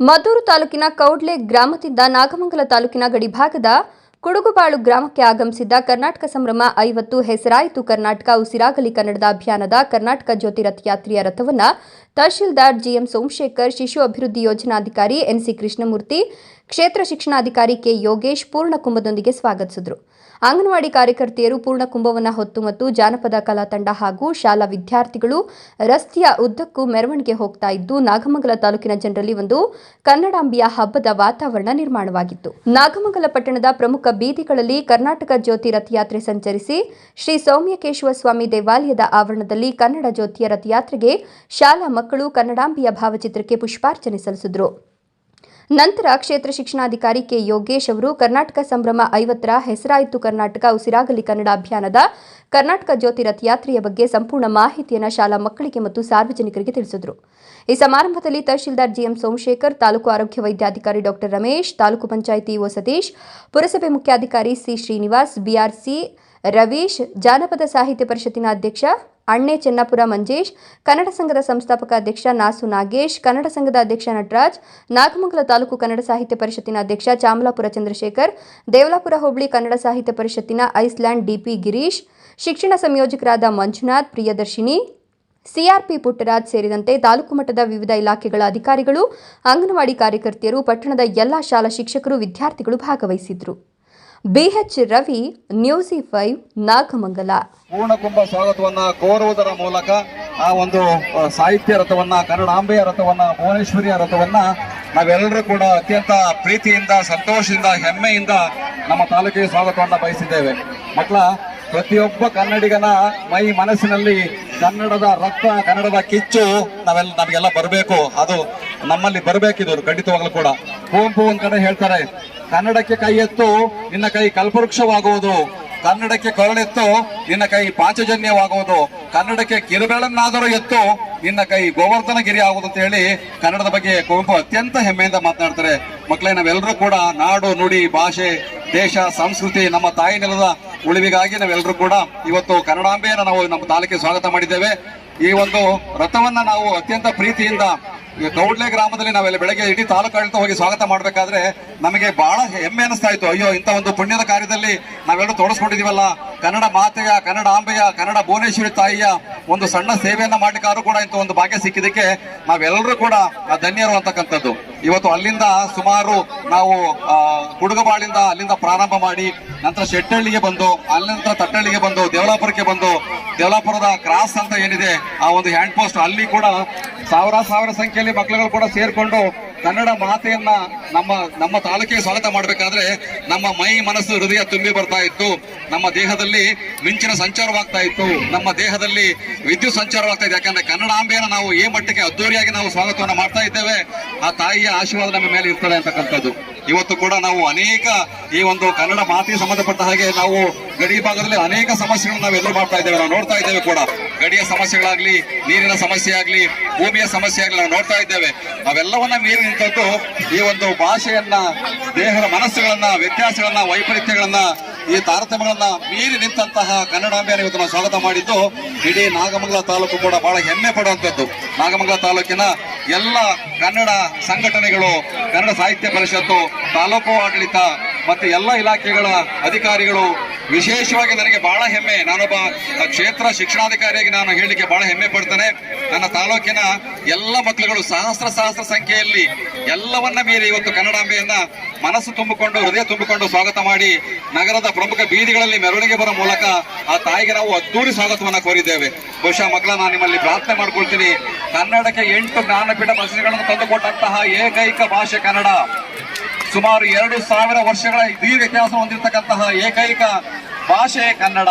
ಮದ್ದೂರು ತಾಲೂಕಿನ ಕೌಡ್ಲೆ ಗ್ರಾಮದಿಂದ ನಾಗಮಂಗಲ ತಾಲೂಕಿನ ಗಡಿಭಾಗದ ಕುಡುಗುಬಾಳು ಗ್ರಾಮಕ್ಕೆ ಆಗಮಿಸಿದ್ದ ಕರ್ನಾಟಕ ಸಂಭ್ರಮ ಐವತ್ತು ಹೆಸರಾಯಿತು. ಕರ್ನಾಟಕ ಉಸಿರಾಗಲಿ ಕನ್ನಡದ ಅಭಿಯಾನದ ಕರ್ನಾಟಕ ಜ್ಯೋತಿ ರಥಯಾತ್ರೆಯ ರಥವನ್ನು ತಹಶೀಲ್ದಾರ್ ಜಿಎಂ ಸೋಮಶೇಖರ್, ಶಿಶು ಅಭಿವೃದ್ಧಿ ಯೋಜನಾಧಿಕಾರಿ ಎನ್ಸಿ ಕೃಷ್ಣಮೂರ್ತಿ, ಕ್ಷೇತ್ರ ಶಿಕ್ಷಣಾಧಿಕಾರಿ ಕೆ ಯೋಗೇಶ್ ಪೂರ್ಣಕುಂಭದೊಂದಿಗೆ ಸ್ವಾಗತಿಸಿದರು. ಅಂಗನವಾಡಿ ಕಾರ್ಯಕರ್ತೆಯರು ಪೂರ್ಣ ಕುಂಭವನ್ನು ಹೊತ್ತು ಮತ್ತು ಜಾನಪದ ಕಲಾ ತಂಡ ಹಾಗೂ ಶಾಲಾ ವಿದ್ಯಾರ್ಥಿಗಳು ರಸ್ತೆಯ ಉದ್ದಕ್ಕೂ ಮೆರವಣಿಗೆ ಹೋಗ್ತಾ ಇದ್ದು, ನಾಗಮಂಗಲ ತಾಲೂಕಿನ ಜನರಲ್ಲಿ ಒಂದು ಕನ್ನಡಾಂಬಿಯ ಹಬ್ಬದ ವಾತಾವರಣ ನಿರ್ಮಾಣವಾಗಿತ್ತು. ನಾಗಮಂಗಲ ಪಟ್ಟಣದ ಪ್ರಮುಖ ಬೀದಿಗಳಲ್ಲಿ ಕರ್ನಾಟಕ ಜ್ಯೋತಿ ರಥಯಾತ್ರೆ ಸಂಚರಿಸಿ ಶ್ರೀ ಸೌಮ್ಯಕೇಶವ ಸ್ವಾಮಿ ದೇವಾಲಯದ ಆವರಣದಲ್ಲಿ ಕನ್ನಡ ಜ್ಯೋತಿಯ ರಥಯಾತ್ರೆಗೆ ಶಾಲಾ ಮಕ್ಕಳು ಕನ್ನಡಾಂಬಿಯ ಭಾವಚಿತ್ರಕ್ಕೆ ಪುಷ್ಪಾರ್ಚನೆ ಸಲ್ಲಿಸಿದರು. ನಂತರ ಕ್ಷೇತ್ರ ಶಿಕ್ಷಣಾಧಿಕಾರಿ ಕೆ ಯೋಗೇಶ್ ಅವರು ಕರ್ನಾಟಕ ಸಂಭ್ರಮ ಐವತ್ತರ ಹೆಸರಾಯಿತು ಕರ್ನಾಟಕ ಉಸಿರಾಗಲಿ ಕನ್ನಡ ಅಭಿಯಾನದ ಕರ್ನಾಟಕ ಜ್ಯೋತಿ ರಥಯಾತ್ರೆಯ ಬಗ್ಗೆ ಸಂಪೂರ್ಣ ಮಾಹಿತಿಯನ್ನು ಶಾಲಾ ಮಕ್ಕಳಿಗೆ ಮತ್ತು ಸಾರ್ವಜನಿಕರಿಗೆ ತಿಳಿಸಿದರು. ಈ ಸಮಾರಂಭದಲ್ಲಿ ತಹಶೀಲ್ದಾರ್ ಜಿಎಂ ಸೋಮಶೇಖರ್, ತಾಲೂಕು ಆರೋಗ್ಯ ವೈದ್ಯಾಧಿಕಾರಿ ಡಾಕ್ಟರ್ ರಮೇಶ್, ತಾಲೂಕು ಪಂಚಾಯಿತಿ ಒ ಸತೀಶ್, ಪುರಸಭೆ ಮುಖ್ಯಾಧಿಕಾರಿ ಸಿ ಶ್ರೀನಿವಾಸ್ ಬಿಆರ್ಸಿ ರವೀಶ್, ಜಾನಪದ ಸಾಹಿತ್ಯ ಪರಿಷತ್ತಿನ ಅಧ್ಯಕ್ಷ ಅಣ್ಣೆ ಚೆನ್ನಪುರ ಮಂಜೇಶ್, ಕನ್ನಡ ಸಂಘದ ಸಂಸ್ಥಾಪಕ ಅಧ್ಯಕ್ಷ ನಾಸು ನಾಗೇಶ್, ಕನ್ನಡ ಸಂಘದ ಅಧ್ಯಕ್ಷ ನಟರಾಜ್, ನಾಗಮಂಗಲ ತಾಲೂಕು ಕನ್ನಡ ಸಾಹಿತ್ಯ ಪರಿಷತ್ತಿನ ಅಧ್ಯಕ್ಷ ಚಾಮಲಾಪುರ ಚಂದ್ರಶೇಖರ್, ದೇವಲಾಪುರ ಹೋಬಳಿ ಕನ್ನಡ ಸಾಹಿತ್ಯ ಪರಿಷತ್ತಿನ ಐಸ್ಲ್ಯಾಂಡ್ ಡಿಪಿ ಗಿರೀಶ್, ಶಿಕ್ಷಣ ಸಂಯೋಜಕರಾದ ಮಂಜುನಾಥ್ ಪ್ರಿಯದರ್ಶಿನಿ, ಸಿಆರ್ಪಿ ಪುಟ್ಟರಾಜ್ ಸೇರಿದಂತೆ ತಾಲೂಕು ಮಟ್ಟದ ವಿವಿಧ ಇಲಾಖೆಗಳ ಅಧಿಕಾರಿಗಳು, ಅಂಗನವಾಡಿ ಕಾರ್ಯಕರ್ತೆಯರು, ಪಟ್ಟಣದ ಎಲ್ಲ ಶಾಲಾ ಶಿಕ್ಷಕರು, ವಿದ್ಯಾರ್ಥಿಗಳು ಭಾಗವಹಿಸಿದ್ರು BH Ravi, news five, Nagamangala. ಪೂರ್ಣಕುಂಭ ಸ್ವಾಗತವನ್ನ ಕೋರುವುದರ ಮೂಲಕ ಆ ಒಂದು ಸಾಹಿತ್ಯ ರಥವನ್ನ, ಕನ್ನಡಾಂಬೆಯ ರಥವನ್ನ, ಭುವನೇಶ್ವರಿಯ ರಥವನ್ನ ನಾವೆಲ್ಲರೂ ಕೂಡ ಅತ್ಯಂತ ಪ್ರೀತಿಯಿಂದ, ಸಂತೋಷದಿಂದ, ಹೆಮ್ಮೆಯಿಂದ ನಮ್ಮ ತಾಲೂಕಿಗೆ ಸ್ವಾಗತವನ್ನ ಬಯಸಿದ್ದೇವೆ. ಮಕ್ಕಳ, ಪ್ರತಿಯೊಬ್ಬ ಕನ್ನಡಿಗನ ಮೈ ಮನಸ್ಸಿನಲ್ಲಿ ಕನ್ನಡದ ರಕ್ತ, ಕನ್ನಡದ ಕಿಚ್ಚು ನಾವೆಲ್ಲ ನಮಗೆಲ್ಲ ಬರಬೇಕು. ಅದು ನಮ್ಮಲ್ಲಿ ಬರಬೇಕಿದು ಖಂಡಿತವಾಗ್ಲೂ ಕೂಡ. ಕುವೆಂಪು ಒಂದ್ ಕಡೆ ಹೇಳ್ತಾರೆ ಕನ್ನಡಕ್ಕೆ ಕೈ ಎತ್ತು, ನಿನ್ನ ಕೈ ಕಲ್ಪವೃಕ್ಷವಾಗುವುದು. ಕನ್ನಡಕ್ಕೆ ಕೊರಳೆತ್ತು ನಿನ್ನ ಕೈ ಪಾಂಚಜನ್ಯವಾಗುವುದು. ಕನ್ನಡಕ್ಕೆ ಕಿರುಬೆಳನ್ನಾದರೂ ಎತ್ತು, ನಿನ್ನ ಕೈ ಗೋವರ್ಧನಗಿರಿ ಆಗುವುದು ಅಂತ ಹೇಳಿ ಕನ್ನಡದ ಬಗ್ಗೆ ಕುವೆಂಪು ಅತ್ಯಂತ ಹೆಮ್ಮೆಯಿಂದ ಮಾತನಾಡ್ತಾರೆ. ಮಕ್ಕಳೇ, ನಾವೆಲ್ಲರೂ ಕೂಡ ನಾಡು, ನುಡಿ, ಭಾಷೆ, ದೇಶ, ಸಂಸ್ಕೃತಿ, ನಮ್ಮ ತಾಯಿ ನೆಲದ ಉಳಿವಿಗಾಗಿ ನಾವೆಲ್ಲರೂ ಕೂಡ ಇವತ್ತು ಕನ್ನಡಾಂಬೆಯನ್ನು ನಾವು ನಮ್ಮ ತಾಲೂಕಿಗೆ ಸ್ವಾಗತ ಮಾಡಿದ್ದೇವೆ. ಈ ಒಂದು ರಥವನ್ನ ನಾವು ಅತ್ಯಂತ ಪ್ರೀತಿಯಿಂದ ಈ ಕೌಡ್ಲೆ ಗ್ರಾಮದಲ್ಲಿ ನಾವೆಲ್ಲ ಬೆಳಗ್ಗೆ ಇಡೀ ತಾಲೂಕಾಡಳಿತ ಹೋಗಿ ಸ್ವಾಗತ ಮಾಡಬೇಕಾದ್ರೆ ನಮಗೆ ಬಹಳ ಹೆಮ್ಮೆ ಅನಿಸ್ತಾ ಇತ್ತು. ಅಯ್ಯೋ, ಇಂಥ ಒಂದು ಪುಣ್ಯದ ಕಾರ್ಯದಲ್ಲಿ ನಾವೆಲ್ಲರೂ ತೋರಿಸ್ಕೊಂಡಿದೀವಲ್ಲ ಕನ್ನಡ ಮಾತೆಯ, ಕನ್ನಡ ಆಂಬೆಯ, ಕನ್ನಡ ಭುವನೇಶ್ವರಿ ತಾಯಿಯ ಒಂದು ಸಣ್ಣ ಸೇವೆಯನ್ನ ಮಾಡ್ಲಿಕ್ಕಾದ್ರೂ ಕೂಡ ಇಂಥ ಒಂದು ಭಾಗ್ಯ ಸಿಕ್ಕಿದ್ದಕ್ಕೆ ನಾವೆಲ್ಲರೂ ಕೂಡ ಆ ಧನ್ಯರು ಅಂತಕ್ಕಂಥದ್ದು. ಇವತ್ತು ಅಲ್ಲಿಂದ ಸುಮಾರು ನಾವು ಕುಡುಗಬಾಳಿಂದ ಅಲ್ಲಿಂದ ಪ್ರಾರಂಭ ಮಾಡಿ ನಂತರ ಶೆಟ್ಟಹಳ್ಳಿಗೆ ಬಂದು, ಅಲ್ಲಿಂದ ತಟ್ಟಹಳ್ಳಿಗೆ ಬಂದು, ದೇವಲಾಪುರಕ್ಕೆ ಬಂದು, ದೇವಲಾಪುರದ ಕ್ರಾಸ್ ಅಂತ ಏನಿದೆ, ಆ ಒಂದು ಹ್ಯಾಂಡ್ ಪೋಸ್ಟ್ ಅಲ್ಲಿ ಕೂಡ ಸಾವಿರ ಸಾವಿರ ಸಂಖ್ಯೆಯಲ್ಲಿ ಮಕ್ಕಳುಗಳು ಕೂಡ ಸೇರ್ಕೊಂಡು ಕನ್ನಡ ಮಾತೆಯನ್ನ ನಮ್ಮ ನಮ್ಮ ತಾಲೂಕಿಗೆ ಸ್ವಾಗತ ಮಾಡಬೇಕಾದ್ರೆ ನಮ್ಮ ಮೈ ಮನಸ್ಸು ಹೃದಯ ತುಂಬಿ ಬರ್ತಾ ಇತ್ತು. ನಮ್ಮ ದೇಹದಲ್ಲಿ ಮಿಂಚಿನ ಸಂಚಾರವಾಗ್ತಾ ಇತ್ತು. ನಮ್ಮ ದೇಹದಲ್ಲಿ ವಿದ್ಯುತ್ ಸಂಚಾರವಾಗ್ತಾ ಇದೆ. ಯಾಕಂದ್ರೆ ಕನ್ನಡಾಂಬೆಯನ್ನು ನಾವು ಈ ಮಟ್ಟಕ್ಕೆ ಅದ್ದೂರಿಯಾಗಿ ನಾವು ಸ್ವಾಗತವನ್ನ ಮಾಡ್ತಾ ಇದ್ದೇವೆ. ಆ ತಾಯಿಯ ಆಶೀರ್ವಾದ ನಮ್ಮ ಮೇಲೆ ಇರ್ತದೆ ಅಂತಕ್ಕಂಥದ್ದು. ಇವತ್ತು ಕೂಡ ನಾವು ಅನೇಕ ಈ ಒಂದು ಕನ್ನಡ ಮಾತಿಗೆ ಸಂಬಂಧಪಟ್ಟ ಹಾಗೆ ನಾವು ಗಡಿ ಭಾಗದಲ್ಲಿ ಅನೇಕ ಸಮಸ್ಯೆಗಳನ್ನು ನಾವು ಎದುರು ಮಾಡ್ತಾ ಇದ್ದೇವೆ. ನಾವು ನೋಡ್ತಾ ಇದ್ದೇವೆ ಕೂಡ. ಗಡಿಯ ಸಮಸ್ಯೆಗಳಾಗ್ಲಿ, ನೀರಿನ ಸಮಸ್ಯೆ ಆಗ್ಲಿ ಭೂಮಿಯ ಸಮಸ್ಯೆ ಆಗ್ಲಿ ನಾವು ನೋಡ್ತಾ ಇದ್ದೇವೆ. ಅವೆಲ್ಲವನ್ನ ಮೀರಿ ನಿಂತದ್ದು ಈ ಒಂದು ಭಾಷೆಯನ್ನ, ದೇಹದ ಮನಸ್ಸುಗಳನ್ನ, ವ್ಯತ್ಯಾಸಗಳನ್ನ, ವೈಪರೀತ್ಯಗಳನ್ನ, ಈ ತಾರತಮ್ಯಗಳನ್ನ ಮೀರಿ ನಿಂತಹ ಕನ್ನಡಾಂಬೆಯನ್ನು ಇವತ್ತು ನಾವು ಸ್ವಾಗತ ಮಾಡಿದ್ದು. ಇಡೀ ನಾಗಮಂಗಲ ತಾಲೂಕು ಕೂಡ ಬಹಳ ಹೆಮ್ಮೆ ಪಡುವಂಥದ್ದು. ನಾಗಮಂಗಲ ತಾಲೂಕಿನ ಎಲ್ಲ ಕನ್ನಡ ಸಂಘಟನೆಗಳು, ಕನ್ನಡ ಸಾಹಿತ್ಯ ಪರಿಷತ್ತು, ತಾಲೂಕು ಆಡಳಿತ ಮತ್ತೆ ಎಲ್ಲ ಇಲಾಖೆಗಳ ಅಧಿಕಾರಿಗಳು ವಿಶೇಷವಾಗಿ ನನಗೆ ಬಹಳ ಹೆಮ್ಮೆ. ನಾನೊಬ್ಬ ಕ್ಷೇತ್ರ ಶಿಕ್ಷಣಾಧಿಕಾರಿಯಾಗಿ ನಾನು ಹೇಳಲಿಕ್ಕೆ ಬಹಳ ಹೆಮ್ಮೆ ಪಡ್ತೇನೆ. ನನ್ನ ತಾಲೂಕಿನ ಎಲ್ಲ ಮಕ್ಕಳುಗಳು ಸಹಸ್ರ ಸಹಸ್ರ ಸಂಖ್ಯೆಯಲ್ಲಿ ಎಲ್ಲವನ್ನ ಮೀರಿ ಇವತ್ತು ಕನ್ನಡಾಂಬೆಯನ್ನ ಮನಸ್ಸು ತುಂಬಿಕೊಂಡು, ಹೃದಯ ತುಂಬಿಕೊಂಡು ಸ್ವಾಗತ ಮಾಡಿ ನಗರದ ಪ್ರಮುಖ ಬೀದಿಗಳಲ್ಲಿ ಮೆರವಣಿಗೆ ಬರೋ ಮೂಲಕ ಆ ತಾಯಿಗೆ ನಾವು ಅದ್ದೂರಿ ಸ್ವಾಗತವನ್ನ ಕೋರಿದ್ದೇವೆ. ಬಹುಶಃ ಮಕ್ಕಳ, ನಾನು ನಿಮ್ಮಲ್ಲಿ ಪ್ರಾರ್ಥನೆ ಮಾಡ್ಕೊಳ್ತೀನಿ. ಕನ್ನಡಕ್ಕೆ ಎಂಟು ಜ್ಞಾನಪೀಠ ಪ್ರಶಸ್ತಿಗಳನ್ನು ತಂದುಕೊಟ್ಟಂತಹ ಏಕೈಕ ಭಾಷೆ ಕನ್ನಡ. ಸುಮಾರು ಎರಡು ಸಾವಿರ ವರ್ಷಗಳ ದೀರ್ಘ ಇತಿಹಾಸ ಹೊಂದಿರತಕ್ಕಂತಹ ಏಕೈಕ ಭಾಷೆ ಕನ್ನಡ.